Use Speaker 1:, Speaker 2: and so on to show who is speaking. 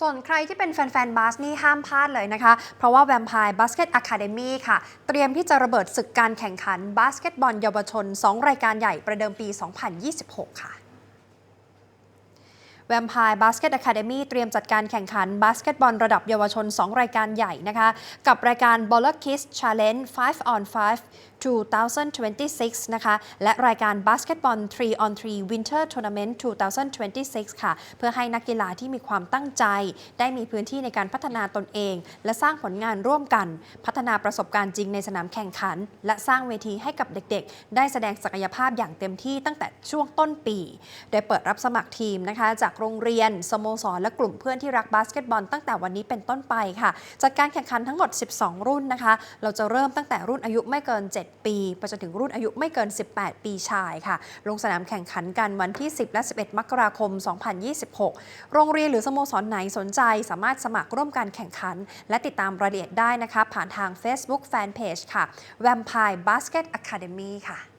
Speaker 1: ส่วนใครที่เป็นแฟนๆบาสนี่ห้ามพลาดเลยนะคะ เพราะว่า Vampire Basket Academy ค่ะ เตรียมที่จะระเบิดศึกการแข่งขันบาสเกตบอลเยาวชน 2 รายการใหญ่ประเดิมปี 2026 ค่ะ Vampire Basket Academy เตรียมจัดการแข่งขันบาสเกตบอลระดับเยาวชน 2 รายการใหญ่นะคะ กับรายการ Baller Kids Challenge 5 on 5 2026 นะคะ และรายการบาสเกตบอล3 on 3 Winter Tournament 2026 ค่ะ เพื่อให้นักกีฬาที่มีความตั้งใจ ได้มีพื้นที่ในการพัฒนาตนเอง และสร้างผลงานร่วมกัน พัฒนาประสบการณ์จริงในสนามแข่งขัน และสร้างเวทีให้กับเด็กๆ ได้แสดงศักยภาพอย่างเต็มที่ตั้งแต่ช่วงต้นปี โดยเปิดรับสมัครทีมนะคะ จากโรงเรียน สโมสร และกลุ่มเพื่อนที่รักบาสเกตบอลตั้งแต่วันนี้เป็นต้นไปค่ะจัดการแข่งขันทั้งหมด 12 รุ่นนะคะ เราจะเริ่มตั้งแต่รุ่นอายุไม่เกิน 7ปีไปจนถึงรุ่นอายุไม่เกิน 18 ปีชายค่ะ ลงสนามแข่งขันกันวันที่ 10 และ 11 มกราคม 2026 โรงเรียนหรือสโมสรไหนสนใจ สามารถสมัครร่วมการแข่งขัน และติดตามรายละเอียดได้นะคะ ผ่านทาง Facebook Fanpage ค่ะ Vampire Basket Academy ค่ะ